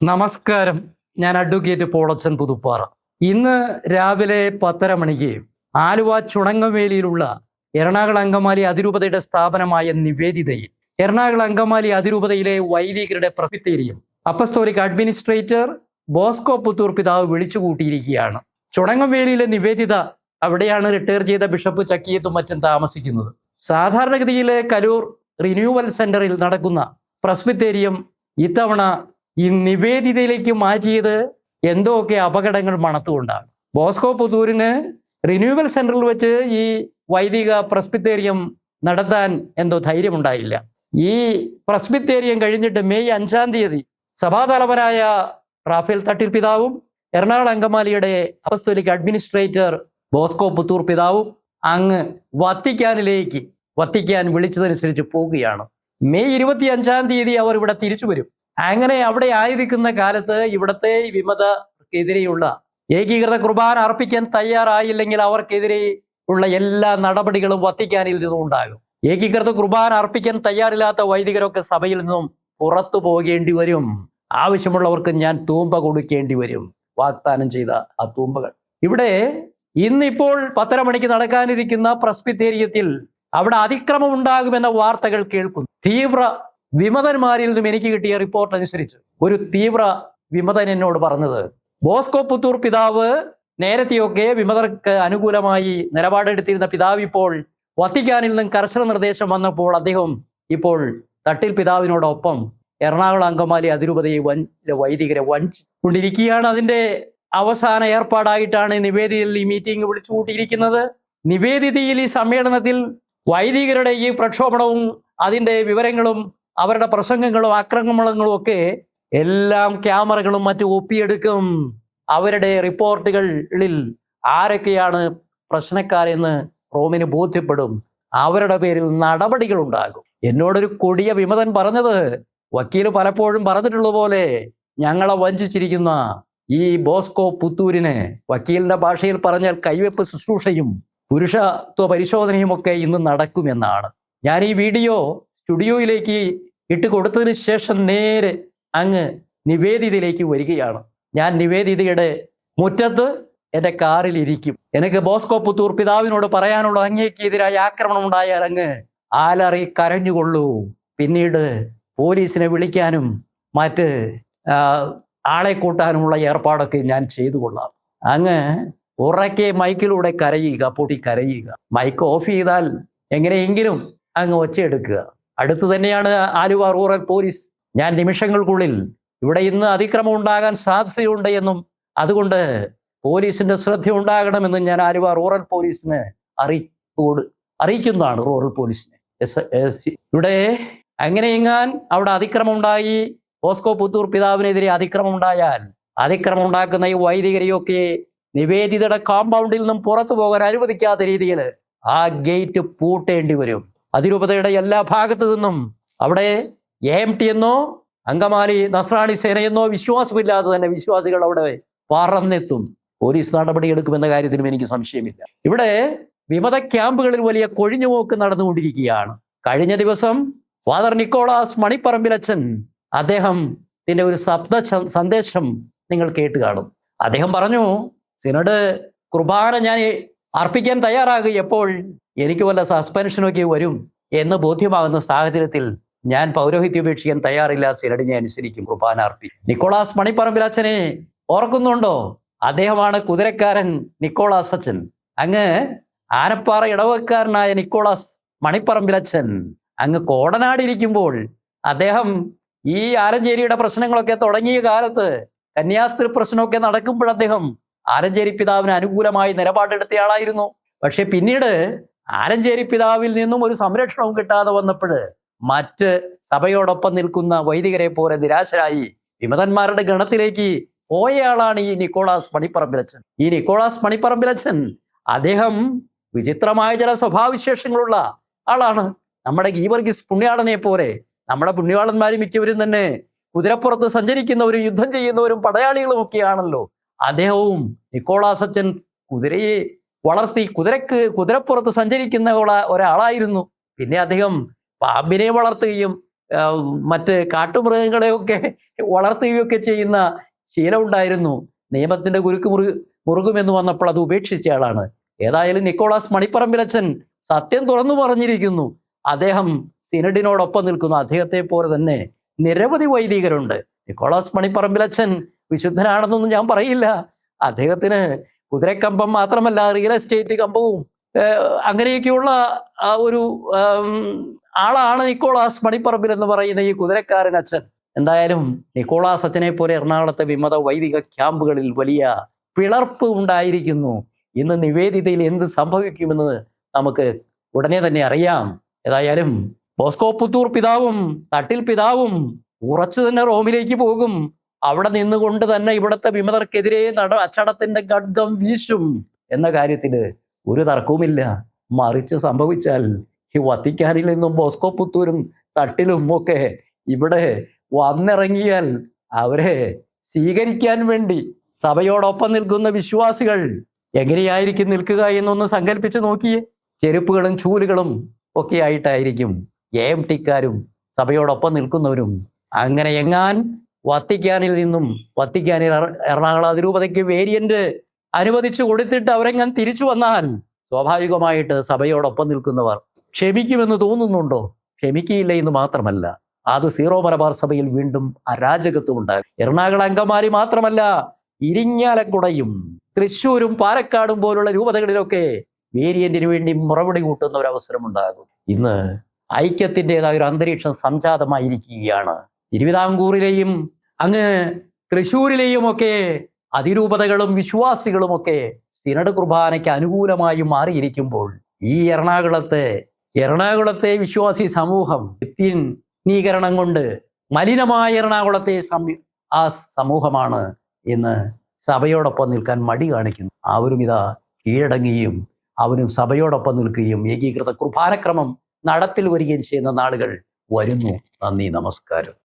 നമസ്കാരം. ഞാൻ അഡ്വക്കേറ്റ് പോളച്ചൻ പുതുപ്പാറ. ഇന്ന് രാവിലെ പത്തര മണിക്ക് ആലുവ ചുണങ്ങവേലിയിലുള്ള എറണാകുളം അങ്കമാലി അതിരൂപതയുടെ സ്ഥാപനമായ നിവേദിതയിൽ എറണാകുളം അങ്കമാലി അതിരൂപതയിലെ വൈദികരുടെ പ്രസിദ്ധീരിയും അപ്പസ്തോലിക് അഡ്മിനിസ്ട്രേറ്റർ ബോസ്കോ പുത്തൂർ പിതാവ് വിളിച്ചുകൂട്ടിയിരിക്കുകയാണ്. ചുണങ്ങവേലിയിലെ നിവേദിത അവിടെയാണ് റിട്ടയർ ചെയ്ത ബിഷപ്പ് ചക്കിയത്തും മറ്റും താമസിക്കുന്നത്. സാധാരണഗതിയിലെ കലൂർ റിന്യൂവൽ സെന്ററിൽ നടക്കുന്ന പ്രസ്ബിത്തേരിയം ഇത്തവണ ഈ നിവേദിതയിലേക്ക് മാറ്റിയത് എന്തൊക്കെ അപകടങ്ങൾ മണത്തുകൊണ്ടാണ്? ബോസ്കോ പുത്തൂരിന് റിന്യൂവൽ സെന്ററിൽ വെച്ച് ഈ വൈദിക പ്രസ്ബിത്തേരിയം നടത്താൻ എന്തോ ധൈര്യമുണ്ടായില്ല. ഈ പ്രസ്ബിത്തേരിയം കഴിഞ്ഞിട്ട് മെയ് അഞ്ചാം തീയതി സഭാതലവനായ റാഫേൽ തട്ടിൽ പിതാവും എറണാകുളം അങ്കമാലിയുടെ അപസ്തോലിക് അഡ്മിനിസ്ട്രേറ്റർ ബോസ്കോ പുത്തൂർ പിതാവും അങ്ങ് വത്തിക്കാനിലേക്ക് വത്തിക്കാൻ വിളിച്ചതനുസരിച്ച് പോവുകയാണ്. മെയ് ഇരുപത്തി അഞ്ചാം തീയതി അവർ ഇവിടെ തിരിച്ചു വരും. അങ്ങനെ അവിടെ ആയിരിക്കുന്ന കാലത്ത് ഇവിടത്തെ വിമതക്കെതിരെയുള്ള ഏകീകൃത കുർബാന അർപ്പിക്കാൻ തയ്യാറായില്ലെങ്കിൽ അവർക്കെതിരെ ഉള്ള എല്ലാ നടപടികളും വത്തിക്കാനിൽ നിന്നും ഉണ്ടാകും. ഏകീകൃത കുർബാന അർപ്പിക്കാൻ തയ്യാറില്ലാത്ത വൈദികരൊക്കെ സഭയിൽ നിന്നും പുറത്തു പോകേണ്ടി വരും. ആവശ്യമുള്ളവർക്ക് ഞാൻ തൂമ്പ കൊടുക്കേണ്ടി വരും. വാഗ്ദാനം ചെയ്ത ആ തൂമ്പകൾ. ഇവിടെ ഇന്നിപ്പോൾ പത്തര മണിക്ക് നടക്കാനിരിക്കുന്ന പ്രസ്പിത്തേരിയത്തിൽ അവിടെ അതിക്രമം ഉണ്ടാകുമെന്ന വാർത്തകൾ കേൾക്കുന്നു. തീവ്ര വിമതന്മാരിൽ നിന്നും എനിക്ക് കിട്ടിയ റിപ്പോർട്ട് അനുസരിച്ച് ഒരു തീവ്ര വിമതൻ എന്നോട് പറഞ്ഞത് ബോസ്കോ പുത്തൂർ പിതാവ് നേരത്തെയൊക്കെ വിമതർക്ക് അനുകൂലമായി നിലപാടെടുത്തിരുന്ന പിതാവ് ഇപ്പോൾ വത്തിക്കാനിൽ നിന്നും കർശന നിർദ്ദേശം വന്നപ്പോൾ അദ്ദേഹം ഇപ്പോൾ തട്ടിൽ പിതാവിനോടൊപ്പം എറണാകുളം അങ്കമാലി അതിരൂപതയെ വൻ വൈദികരെ വഞ്ചിക്കൊണ്ടിരിക്കുകയാണ്. അതിന്റെ അവസാന ഏർപ്പാടായിട്ടാണ് നിവേദിതയിൽ ഈ മീറ്റിംഗ് വിളിച്ചു കൂട്ടിയിരിക്കുന്നത് നിവേദിതയിൽ ഈ സമ്മേളനത്തിൽ വൈദികരുടെ ഈ പ്രക്ഷോഭണവും അതിന്റെ വിവരങ്ങളും അവരുടെ പ്രസംഗങ്ങളും ആക്രമണങ്ങളും ഒക്കെ എല്ലാം ക്യാമറകളും മറ്റു ഒപ്പിയെടുക്കും. അവരുടെ റിപ്പോർട്ടുകളിൽ ആരൊക്കെയാണ് പ്രശ്നക്കാരെന്ന് റോമിന് ബോധ്യപ്പെടും. അവരുടെ പേരിൽ നടപടികൾ ഉണ്ടാകും എന്നോടൊരു കൊടിയ വിമതൻ പറഞ്ഞത് വക്കീൽ പലപ്പോഴും പറഞ്ഞിട്ടുള്ള പോലെ ഞങ്ങളെ വഞ്ചിച്ചിരിക്കുന്ന ഈ ബോസ്കോ പുത്തൂരിന് വക്കീലിന്റെ ഭാഷയിൽ പറഞ്ഞാൽ കൈവെപ്പ് ശുശ്രൂഷയും പുരുഷത്വ പരിശോധനയും ഒക്കെ ഇന്ന് നടക്കുമെന്നാണ്. ഞാൻ ഈ വീഡിയോ സ്റ്റുഡിയോയിലേക്ക് ഇട്ട് കൊടുത്തതിന് ശേഷം നേരെ അങ്ങ് നിവേദിതയിലേക്ക് വരികയാണ്. ഞാൻ നിവേദിതയുടെ മുറ്റത്ത് എന്റെ കാറിൽ ഇരിക്കും. എനിക്ക് ബോസ്കോ പുത്തൂർ പിതാവിനോട് പറയാനുള്ള അങ്ങേക്കെതിരായ ആക്രമണം ഉണ്ടായാൽ അങ്ങ് ആലറി കരഞ്ഞുകൊള്ളൂ. പിന്നീട് പോലീസിനെ വിളിക്കാനും മറ്റ് ആളെ കൂട്ടാനുമുള്ള ഏർപ്പാടൊക്കെ ഞാൻ ചെയ്തു കൊള്ളാം അങ്ങ് ഉറക്കെ മൈക്കിലൂടെ കരയുക പൊട്ടി കരയുക. മൈക്ക് ഓഫ് ചെയ്താൽ എങ്ങനെയെങ്കിലും അങ്ങ് ഒച്ചയെടുക്കുക. അടുത്ത് തന്നെയാണ് ആലുവ റൂറൽ പോലീസ്. ഞാൻ നിമിഷങ്ങൾക്കുള്ളിൽ ഇവിടെ ഇന്ന് അതിക്രമം ഉണ്ടാകാൻ സാധ്യതയുണ്ട് എന്നും അതുകൊണ്ട് പോലീസിന്റെ ശ്രദ്ധ ഉണ്ടാകണമെന്നും ഞാൻ ആലുവ റൂറൽ പോലീസിന് അറിയിപ്പോട് അറിയിക്കുന്നതാണ് റൂറൽ പോലീസിനെ. എസ് എസ് ഇവിടെ അങ്ങനെയെങ്ങാൻ അവിടെ അതിക്രമം ഉണ്ടായി ഓസ്കോ പുത്തൂർ പിതാവിനെതിരെ അതിക്രമം ഉണ്ടായാൽ അതിക്രമം ഉണ്ടാക്കുന്ന ഈ വൈദികരെയൊക്കെ നിവേദിതയുടെ കോമ്പൗണ്ടിൽ നിന്നും പുറത്തു പോകാൻ അനുവദിക്കാത്ത രീതിയിൽ ആ ഗേറ്റ് പൂട്ടേണ്ടി വരും. അതിരൂപതയുടെ എല്ലാ ഭാഗത്തു നിന്നും അവിടെ എ എം ടി എന്നോ അങ്കമാലി നസ്രാണി സേനയെന്നോ വിശ്വാസമില്ലാതെ തന്നെ വിശ്വാസികൾ അവിടെ പറന്നെത്തും. പോലീസ് നടപടിയെടുക്കുമെന്ന കാര്യത്തിലും എനിക്ക് സംശയമില്ല. ഇവിടെ വിമത ക്യാമ്പുകളിൽ വലിയ കൊഴിഞ്ഞുപോക്ക് നടന്നുകൊണ്ടിരിക്കുകയാണ്. കഴിഞ്ഞ ദിവസം ഫാദർ നിക്കോളാസ് മണിപ്പറമ്പിലച്ചൻ അദ്ദേഹം ഇതിന്റെ ഒരു ശബ്ദ സന്ദേശം നിങ്ങൾ കേട്ട് കാണും. അദ്ദേഹം പറഞ്ഞു സിനഡ് കുർബാന ഞാൻ അർപ്പിക്കാൻ തയ്യാറാകുകയപ്പോൾ എനിക്ക് വല്ല സസ്പെൻഷനൊക്കെ വരും എന്ന് ബോധ്യമാകുന്ന സാഹചര്യത്തിൽ ഞാൻ പൗരോഹിത്യ ഉപേക്ഷിക്കാൻ തയ്യാറില്ല സിനഡിനെ അനുസരിക്കും കുർബാനാർപ്പി നിക്കോളാസ് മണിപ്പറമ്പിലച്ഛനെ ഓർക്കുന്നുണ്ടോ? അദ്ദേഹമാണ് കുതിരക്കാരൻ നിക്കോളാസ് അച്ഛൻ. അങ്ങ് ആനപ്പാറ ഇടവക്കാരനായ നിക്കോളാസ് മണിപ്പറമ്പിലച്ചൻ അങ്ങ് കോടനാടിരിക്കുമ്പോൾ അദ്ദേഹം ഈ ആലഞ്ചേരിയുടെ പ്രശ്നങ്ങളൊക്കെ തുടങ്ങിയ കാലത്ത് കന്യാസ്ത്രീ പ്രശ്നമൊക്കെ നടക്കുമ്പോൾ അദ്ദേഹം ആലഞ്ചേരി പിതാവിന് അനുകൂലമായി നിലപാടെടുത്തയാളായിരുന്നു. പക്ഷെ പിന്നീട് ആലഞ്ചേരി പിതാവിൽ നിന്നും ഒരു സംരക്ഷണവും കിട്ടാതെ വന്നപ്പോൾ മറ്റ് സഭയോടൊപ്പം നിൽക്കുന്ന വൈദികരെ പോലെ നിരാശരായി വിമതന്മാരുടെ ഗണത്തിലേക്ക് പോയയാളാണ് ഈ നിക്കോളാസ് മണിപ്പറമ്പിലച്ചൻ. ഈ നിക്കോളാസ് മണിപ്പറമ്പിലച്ചൻ അദ്ദേഹം വിചിത്രമായ ചില സ്വഭാവവിശേഷങ്ങളുള്ള ആളാണ്. നമ്മുടെ ഗീവർഗീസ് പുണ്യാളനെ പോലെ നമ്മുടെ പുണ്യാളന്മാർ മിക്കവരും തന്നെ കുതിരപ്പുറത്ത് സഞ്ചരിക്കുന്നവരും യുദ്ധം ചെയ്യുന്നവരും പടയാളികളും ഒക്കെയാണല്ലോ. അദ്ദേഹവും നിക്കോളാസ് അച്ഛൻ കുതിരയെ വളർത്തി കുതിരക്ക് കുതിരപ്പുറത്ത് സഞ്ചരിക്കുന്ന ഒരാളായിരുന്നു. പിന്നെ അദ്ദേഹം പാമ്പിനെ വളർത്തുകയും മറ്റ് കാട്ടുമൃഗങ്ങളെയൊക്കെ വളർത്തുകയൊക്കെ ചെയ്യുന്ന ശീലമുണ്ടായിരുന്നു നിയമത്തിന്റെ കുരുക്ക് മുറു മുറുകുമെന്ന് വന്നപ്പോൾ അത് ഉപേക്ഷിച്ച ആളാണ്. ഏതായാലും നിക്കോളാസ് മണിപ്പറമ്പിലച്ചൻ സത്യം തുറന്നു പറഞ്ഞിരിക്കുന്നു. അദ്ദേഹം സിനഡിനോടൊപ്പം നിൽക്കുന്നു. അദ്ദേഹത്തെ പോലെ തന്നെ നിരവധി വൈദികരുണ്ട്. നിക്കോളാസ് മണിപ്പറമ്പിലച്ചൻ വിശുദ്ധനാണെന്നൊന്നും ഞാൻ പറയില്ല. അദ്ദേഹത്തിന് കുതിരക്കമ്പം മാത്രമല്ല റിയൽ എസ്റ്റേറ്റ് കമ്പവും അങ്ങനെയൊക്കെയുള്ള ഒരു ആളാണ് നിക്കോളാസ് മണിപ്പറമ്പിൽ എന്ന് പറയുന്ന ഈ കുതിരക്കാരൻ അച്ഛൻ. എന്തായാലും നിക്കോളാസ് അച്ഛനെ പോലെ എറണാകുളത്തെ വിമത വൈദിക ക്യാമ്പുകളിൽ വലിയ പിളർപ്പ് ഉണ്ടായിരിക്കുന്നു. ഇന്ന് നിവേദിതയിൽ എന്ത് സംഭവിക്കുമെന്ന് നമുക്ക് ഉടനെ തന്നെ അറിയാം. ഏതായാലും ബോസ്കോ പുത്തൂർ പിതാവും തട്ടിൽ പിതാവും ഉറച്ചു തന്നെ റോമിലേക്ക് പോകും. അവിടെ നിന്നുകൊണ്ട് തന്നെ ഇവിടുത്തെ വിമതർക്കെതിരെ നട അച്ചടത്തിന്റെ ഖഡ്ഗം വീശും എന്ന കാര്യത്തിൽ ഒരു തർക്കവുമില്ല. മറിച്ച് സംഭവിച്ചാൽ ഈ വത്തിക്കാനിൽ നിന്നും ബോസ്കോ പുത്തൂരും തട്ടിലും ഒക്കെ ഇവിടെ വന്നിറങ്ങിയാൽ അവരെ സ്വീകരിക്കാൻ വേണ്ടി സഭയോടൊപ്പം നിൽക്കുന്ന വിശ്വാസികൾ എങ്ങനെയായിരിക്കും നിൽക്കുക എന്നൊന്ന് സങ്കല്പിച്ച് നോക്കിയേ. ചെരുപ്പുകളും ചൂലുകളും ഒക്കെ ആയിട്ടായിരിക്കും എ എം ടിക്കാരും സഭയോടൊപ്പം നിൽക്കുന്നവരും. അങ്ങനെ എങ്ങാൻ വത്തിക്കാനിൽ നിന്നും വത്തിക്കാനിൽ എറ- എറണാകുളം അതിരൂപതയ്ക്ക് വേരിയന്റ് അനുവദിച്ചു കൊടുത്തിട്ട് അവരെങ്ങാൻ തിരിച്ചു വന്നാൽ സ്വാഭാവികമായിട്ട് സഭയോടൊപ്പം നിൽക്കുന്നവർ ക്ഷമിക്കുമെന്ന് തോന്നുന്നുണ്ടോ? ക്ഷമിക്കുകയില്ല എന്ന് മാത്രമല്ല അത് സീറോ മലബാർ സഭയിൽ വീണ്ടും അരാജകത്വം ഉണ്ടാകും. എറണാകുളം അങ്കമാലി മാത്രമല്ല ഇരിങ്ങാലക്കുടയും തൃശ്ശൂരും പാലക്കാടും പോലുള്ള രൂപതകളിലൊക്കെ വേരിയന്റിന് വേണ്ടി മുറവിടി കൂട്ടുന്ന ഒരു അവസരമുണ്ടാകും ഇന്ന് ഐക്യത്തിന്റെതായ ഒരു അന്തരീക്ഷം സംജാതമായിരിക്കുകയാണ്. തിരുവിതാംകൂറിലെയും അങ്ങ് തൃശ്ശൂരിലെയും ഒക്കെ അതിരൂപതകളും വിശ്വാസികളുമൊക്കെ സിനഡ് കുർബാനയ്ക്ക് അനുകൂലമായി മാറിയിരിക്കുമ്പോൾ ഈ എറണാകുളത്തെ എറണാകുളത്തെ വിശ്വാസി സമൂഹം ക്രിസ്ത്യനീകരണം കൊണ്ട് മലിനമായ എറണാകുളത്തെ ആ സമൂഹമാണ് ഇന്ന് സഭയോടൊപ്പം നിൽക്കാൻ മടി കാണിക്കുന്നു. അവരും ഇതാ കീഴടങ്ങുകയും അവനും സഭയോടൊപ്പം നിൽക്കുകയും ഏകീകൃത കുർബാനക്രമം നടപ്പിൽ വരികയും ചെയ്യുന്ന നാളുകൾ വരുന്നു. നന്ദി നമസ്കാരം.